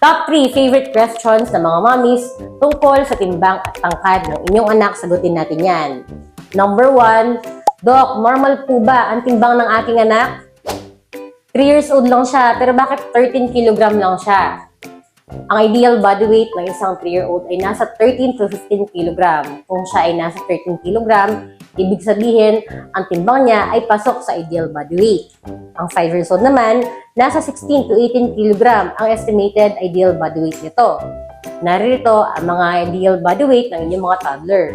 Top 3 favorite questions ng mga mommies tungkol sa timbang at tangkad ng inyong anak. Sagutin natin yan. Number 1, Doc, normal po ba ang timbang ng aking anak? 3 years old lang siya, pero bakit 13 kilogram lang siya? Ang ideal body weight ng isang 3-year-old ay nasa 13 to 15 kilogram. Kung siya ay nasa 13 kilogram, ibig sabihin, ang timbang niya ay pasok sa ideal body weight. Ang 5 years old naman, nasa 16 to 18 kilogram ang estimated ideal body weight nito. Narito ang mga ideal body weight ng inyong mga toddler.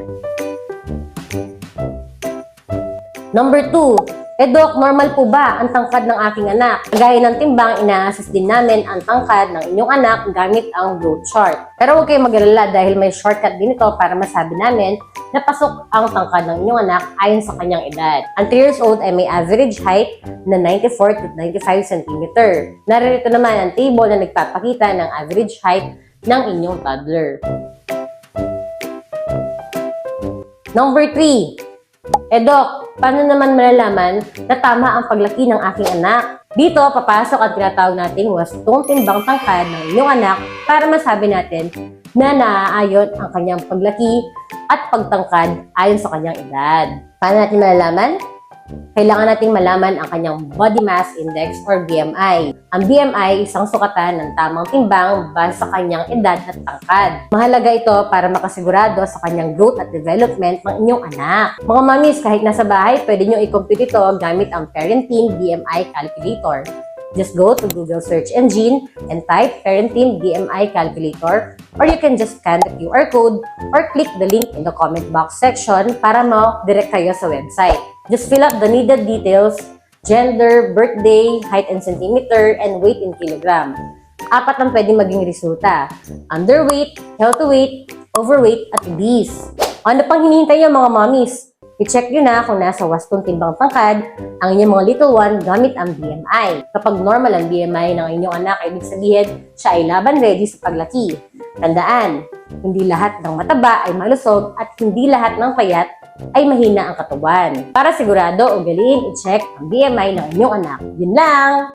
Number 2, eh Doc, normal po ba ang tangkad ng aking anak? Gaya ng timbang, ina-assess din namin ang tangkad ng inyong anak gamit ang growth chart. Pero huwag kayong mag-alala dahil may shortcut din ito para masabi namin na pasok ang tangkad ng inyong anak ayon sa kanyang edad. Ang 3 years old ay may average height na 94 to 95 cm. Naririto naman ang table na nagpapakita ng average height ng inyong toddler. Number 3, eh Doc, paano naman malalaman na tama ang paglaki ng aking anak? Dito, papasok ang tinatawag nating wastong timbang tangkad ng inyong anak para masabi natin na naaayon ang kanyang paglaki at pagtangkad ayon sa kanyang edad. Paano natin malalaman? Kailangan nating malaman ang kanyang body mass index or BMI. Ang BMI, isang sukatan ng tamang timbang base sa kanyang edad at tangkad. Mahalaga ito para makasigurado sa kanyang growth at development ng inyong anak. Mga mamis, kahit nasa bahay, pwede nyo i-compute ito gamit ang Parenting BMI Calculator. Just go to Google search engine and type Parenting BMI Calculator or you can just scan the QR code or click the link in the comment box section para ma-direct kayo sa website. Just fill up the needed details, gender, birthday, height in centimeter, and weight in kilogram. Apat ang pwedeng maging resulta. Underweight, healthy weight, overweight, at obese. Ano pang hinihintay niyo mga mommies? I-check nyo na kung nasa wastong timbang tangkad ang inyong mga little one gamit ang BMI. Kapag normal ang BMI ng inyong anak, ibig sabihin siya ay laban ready sa paglaki. Tandaan, hindi lahat ng mataba ay malusog at hindi lahat ng payat ay mahina ang katawan. Para sigurado, ugaliin i-check ang BMI ng inyong anak. Yun lang!